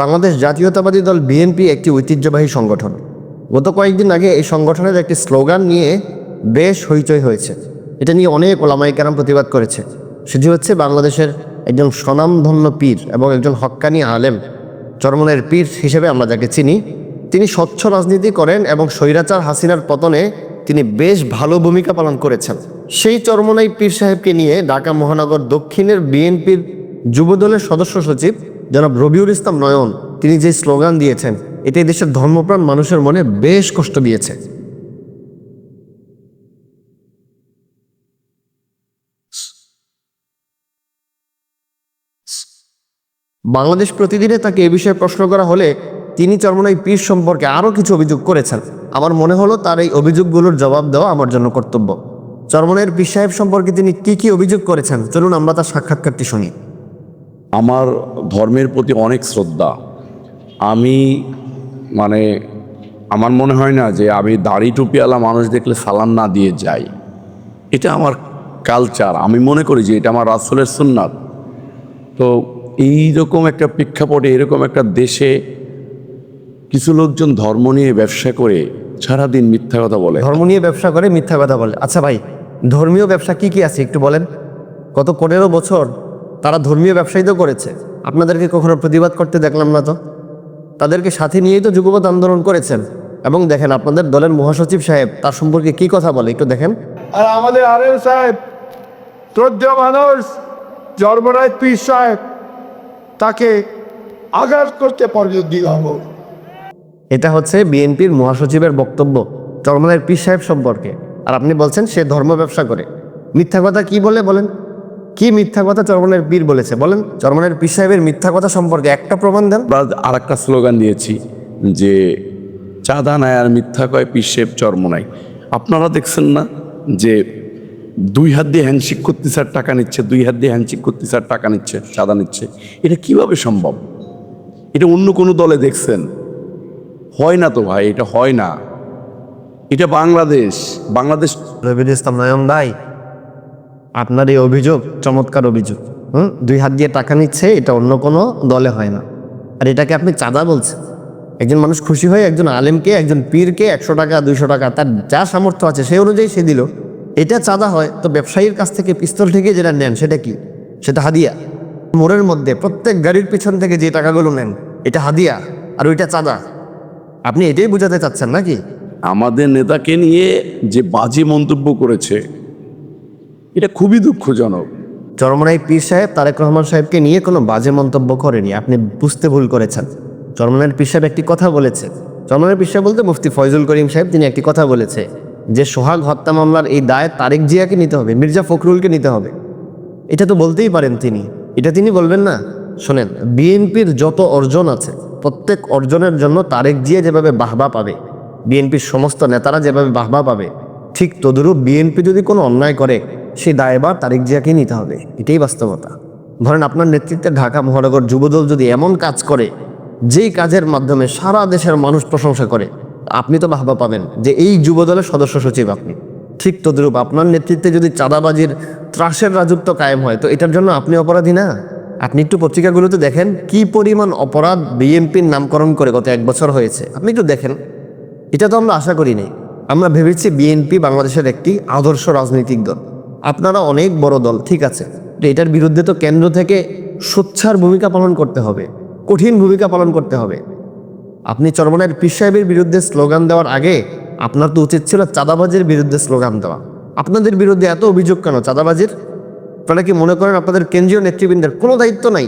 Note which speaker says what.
Speaker 1: বাংলাদেশ জাতীয়তাবাদী দল বিএনপি একটি ঐতিহ্যবাহী সংগঠন। গত কয়েকদিন আগে এই সংগঠনের একটি স্লোগান নিয়ে বেশ হইচই হয়েছে। এটা নিয়ে অনেক ওলামাই কেরাম প্রতিবাদ করেছে। সেটি হচ্ছে বাংলাদেশের একজন স্বনামধন্য পীর এবং একজন হক্কানি আলেম। চরমনের পীর হিসেবে আমরা যাকে চিনি, তিনি স্বচ্ছ রাজনীতি করেন এবং স্বৈরাচার হাসিনার পতনে তিনি বেশ ভালো ভূমিকা পালন করেছেন। সেই চরমনাই পীর সাহেবকে নিয়ে ঢাকা মহানগর দক্ষিণের বিএনপির যুবদলের সদস্য সচিব জনাব রবিউল ইসলাম নয়ন, তিনি যে স্লোগান দিয়েছেন এটি দেশের ধর্মপ্রাণ মানুষের মনে বেশ কষ্ট দিয়েছে। বাংলাদেশ প্রতিদিনে তাকে এ বিষয়ে প্রশ্ন করা হলে তিনি চরমনাই পীর সম্পর্কে আরও কিছু অভিযোগ করেছেন। আমার মনে হলো তার এই অভিযোগগুলোর জবাব দেওয়া আমার জন্য কর্তব্য। চরমনের পীর সাহেব সম্পর্কে তিনি কি কি অভিযোগ করেছেন, চলুন আমরা তার সাক্ষাৎকারটি শুনি।
Speaker 2: আমার ধর্মের প্রতি অনেক শ্রদ্ধা। আমি মানে আমার মনে হয় না যে আমি দাড়ি টুপিওয়ালা মানুষ দেখলে সালাম না দিয়ে যাই। এটা আমার কালচার আমি মনে করি যে এটা আমার রাসুলের সুন্নাত। তো এই রকম একটা প্রেক্ষাপটে, এরকম একটা দেশে কিছু লোকজন ধর্ম নিয়ে ব্যবসা করে, সারাদিন মিথ্যা কথা বলে।
Speaker 1: ধর্ম নিয়ে ব্যবসা করে, মিথ্যা কথা বলে। আচ্ছা ভাই, ধর্মীয় ব্যবসা কি কি আছে একটু বলেন? গত পনেরো বছর তারা ধর্মীয় ব্যবসায়ী তো করেছে। আপনাদেরকে কখনো প্রতিবাদ করতে দেখলাম না তো? তাদেরকে সাথে নিয়েই তো যুগপৎ আন্দোলন করেছেন। এবং দেখেন আপনাদের দলের মহাসচিব সাহেব তার সম্পর্কে কি কথা বলে একটু দেখেন।
Speaker 3: আর আমাদের আরেল সাহেব শ্রদ্ধেয় মানুষ জন্মরায় পীর সাহেব তাকে আঘাত করতে পর্যন্ত দিলাম
Speaker 1: এটা হচ্ছে বিএনপির মহাসচিবের বক্তব্য চরমনের পীর সাহেব সম্পর্কে। আর আপনি বলছেন সে ধর্ম ব্যবসা করে। মিথ্যা কথা কি বলে বলেন? কি মিথ্যা কথা চরমনের পীর বলেছে? বলেন চরমনের পীর সাহেবের মিথ্যা কথা সম্পর্কে একটা প্রমাণ দেন।
Speaker 2: আর একটা স্লোগান দিয়েছি যে চাঁদা নাই আর মিথ্যা কয় পিসেব চর্ম নাই আপনারা দেখছেন না যে দুই হাত দিয়ে হ্যান্ডশেক করতে স্যার টাকা নিচ্ছে দুই হাত দিয়ে হ্যান্ডশেক করতে স্যার টাকা নিচ্ছে চাঁদা নিচ্ছে। এটা কীভাবে সম্ভব? এটা অন্য কোনো দলে দেখছেন? হয় না তো ভাই এটা হয় না। এটা বাংলাদেশ। বাংলাদেশ
Speaker 1: রবিউল ইসলাম নয়ন ভাই আপনার এই অভিযোগ, চমৎকার অভিযোগ। হুম? দুই হাত দিয়ে টাকা নিচ্ছে, এটা অন্য কোনো দলে হয় না। আর এটাকে আপনি চাঁদা বলছেন। একজন মানুষ খুশি হয়ে একজন আলেমকে, একজন পীরকে একশো টাকা, দুইশো টাকা, তার যা সামর্থ্য আছে সেই অনুযায়ী সে দিল। এটা চাঁদা হয়, তো ব্যবসায়ীর কাছ থেকে পিস্তল থেকে যেটা নেন, সেটা কি? সেটা হাদিয়া। মোড়ের মধ্যে প্রত্যেক গাড়ির পিছন থেকে যে টাকাগুলো নেন, এটা হাদিয়া আর ওইটা চাঁদা। আপনি এটাই বোঝাতে চাচ্ছেন নাকি?
Speaker 2: আমাদের নেতাকে নিয়ে যে বাজে মন্তব্য করেছে এটা খুবই দুঃখজনক।
Speaker 1: চরমনাই পীর সাহেব তারেক রহমান সাহেবকে নিয়ে কোনো বাজে মন্তব্য করেনি, আপনি বুঝতে ভুল করেছেন। চরমনাইয়ের পীর সাহেব একটি কথা বলেছে। চরমনাইয়ের পীর সাহেব বলতে মুফতি ফয়জুল করিম সাহেব তিনি একটি কথা বলেছে, যে সোহাগ হত্যা মামলার এই দায় তারেক জিয়াকে নিতে হবে, মির্জা ফখরুলকে নিতে হবে। এটা তো বলতেই পারেন তিনি। এটা তিনি বলবেন না। শোনেন, বিএনপির যত অর্জন আছে, প্রত্যেক অর্জনের জন্য তারেক জিয়া যেভাবে বাহবা পাবে, বিএনপির সমস্ত নেতারা যেভাবে বাহবা পাবে, ঠিক তদুরূপ বিএনপি যদি কোনো অন্যায় করে সেই দায়বার তারেক জিয়াকেই নিতে হবে। এটাই বাস্তবতা। ধরেন আপনার নেতৃত্বে ঢাকা মহানগর যুবদল যদি এমন কাজ করে, যেই কাজের মাধ্যমে সারা দেশের মানুষ প্রশংসা করে, আপনি তো বাহবা পাবেন যে এই যুবদলের সদস্য সচিব আপনি। ঠিক তদ্রূপ আপনার নেতৃত্বে যদি চাঁদাবাজির ত্রাসের রাজত্ব কায়েম হয়, তো এটার জন্য আপনি অপরাধী না? আপনি একটু পত্রিকাগুলোতে দেখেন কি পরিমাণ অপরাধ বিএনপির নামকরণ করে গত এক বছর হয়েছে। আপনি একটু দেখেন। এটা তো আমরা আশা করি নাই। আমরা ভেবেছি বিএনপি বাংলাদেশের একটি আদর্শ রাজনৈতিক দল। আপনারা অনেক বড় দল, ঠিক আছে। এটার বিরুদ্ধে তো কেন্দ্র থেকে স্বচ্ছার ভূমিকা পালন করতে হবে, কঠিন ভূমিকা পালন করতে হবে। আপনি চরমনের পীর সাহেবের বিরুদ্ধে স্লোগান দেওয়ার আগে আপনার তো উচিত ছিল চাঁদাবাজির বিরুদ্ধে স্লোগান দেওয়া। আপনাদের বিরুদ্ধে এত অভিযোগ কেন চাঁদাবাজির? আপনারা কি মনে করেন আপনাদের কেন্দ্রীয় নেতৃবৃন্দের কোনো দায়িত্ব নাই?